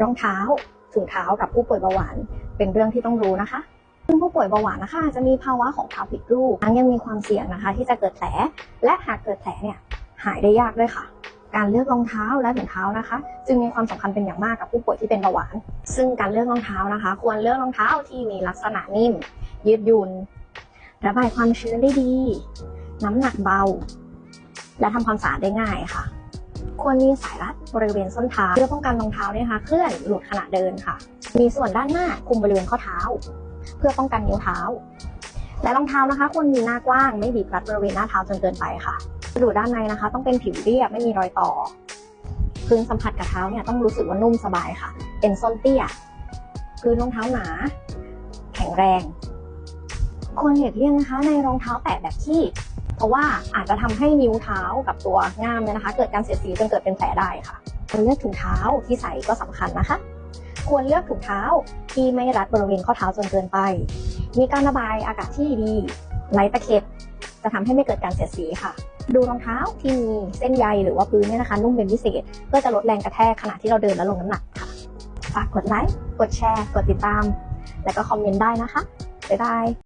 รองเท้าถุงเท้ากับผู้ป่วยเบาหวาน เป็นเรื่องที่ต้องรู้นะคะ ซึ่งผู้ป่วยเบาหวานนะคะจะมีภาวะของเท้าผิดรูปทั้งยังมีความเสี่ยงนะคะ ที่จะเกิดแผลและหากเกิดแผลเนี่ยหายได้ยากด้วยค่ะ การเลือกรองเท้าและถุงเท้านะคะ จึงมีความสำคัญเป็นอย่างมากกับผู้ป่วยที่เป็นเบาหวาน ซึ่งการเลือกรองเท้านะคะ ควรเลือกรองเท้าที่มีลักษณะนิ่ม ยืดหยุ่นระบายความชื้นได้ดี น้ำหนักเบา และทำความสะอาดได้ง่ายค่ะ ควรมีสายรัดบริเวณส้นเท้าเพื่อป้องกันรองเท้าเนี่ยนะคะเคลื่อนหลุดขณะเดินค่ะ มีส่วนด้านหน้าคุมบริเวณข้อเท้า เพื่อป้องกันนิ้วเท้า และรองเท้านะคะควรมีหน้ากว้างไม่บีบรัดบริเวณหน้าเท้าจนเกินไปค่ะกระดูกด้านในนะคะ ต้องเป็นผิวเรียบไม่มีรอยต่อพื้นสัมผัสกับเท้าเนี่ยต้องรู้สึกว่านุ่มสบายค่ะ เป็นส้นเตี้ยพื้นรองเท้าหนา แข็งแรง ควรหลีกเลี่ยงนะคะ ในรองเท้าแตะแบบที่ เพราะว่าอาจจะทำให้นิ้วเท้ากับตัวง่ามเนี่ยนะคะ เกิดการเสียดสีจนเกิดเป็นแผลได้ค่ะควรเลือกถุงเท้าที่ใส่ก็สำคัญนะคะ ควรเลือกถุงเท้าที่ไม่รัดบริเวณข้อเท้าจนเกินไป มีการระบายอากาศที่ดีไร้ตะเข็บจะทำให้ไม่เกิดการเสียดสีค่ะ ดูรองเท้าที่มีเส้นใยหรือว่าพื้นเนี่ยนะคะ นุ่มเป็นพิเศษเพื่อจะลดแรงกระแทกขณะที่เราเดินและลงน้ำหนักค่ะ ฝากกดไลค์ กดแชร์ กดติดตาม และก็คอมเมนต์ได้นะคะ บ๊ายบาย